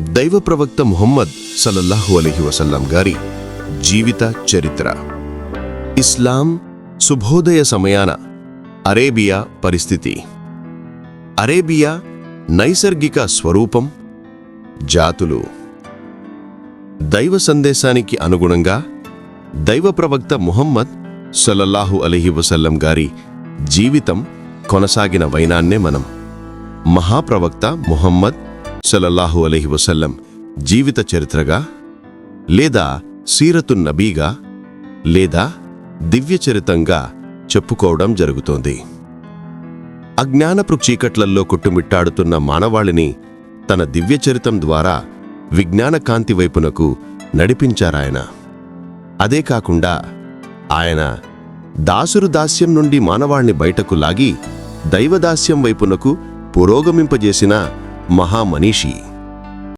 దైవ ప్రవక్త ముహమ్మద్ సల్లల్లాహు అలీహి వసల్లం గారి జీవిత చరిత్ర. ఇస్లాం శుభోదయ సమయాన అరేబియా పరిస్థితి. అరేబియా నైసర్గిక స్వరూపం జాతులు. దైవ సందేశానికి అనుగుణంగా దైవ ప్రవక్త ముహమ్మద్ సల్లల్లాహు అలీహి వసల్లం గారి జీవితం కొనసాగిన వైనాన్నే మనం మహాప్రవక్త ముహమ్మద్ సలల్లాహు అలైహి వసల్లం జీవిత చరిత్రగా లేదా సీరతున్ నబీగా లేదా దివ్యచరితంగా చెప్పుకోవడం జరుగుతోంది. అజ్ఞానపు చీకట్లల్లో కొట్టుమిట్టాడుతున్న మానవాళిని తన దివ్యచరితం ద్వారా విజ్ఞాన కాంతి వైపునకు నడిపించారాయన. అదే కాకుండా ఆయన దాసురు దాస్యం నుండి మానవాణ్ణి బయటకు లాగి దైవదాస్యం వైపునకు పురోగమింపజేసిన महामनीषी।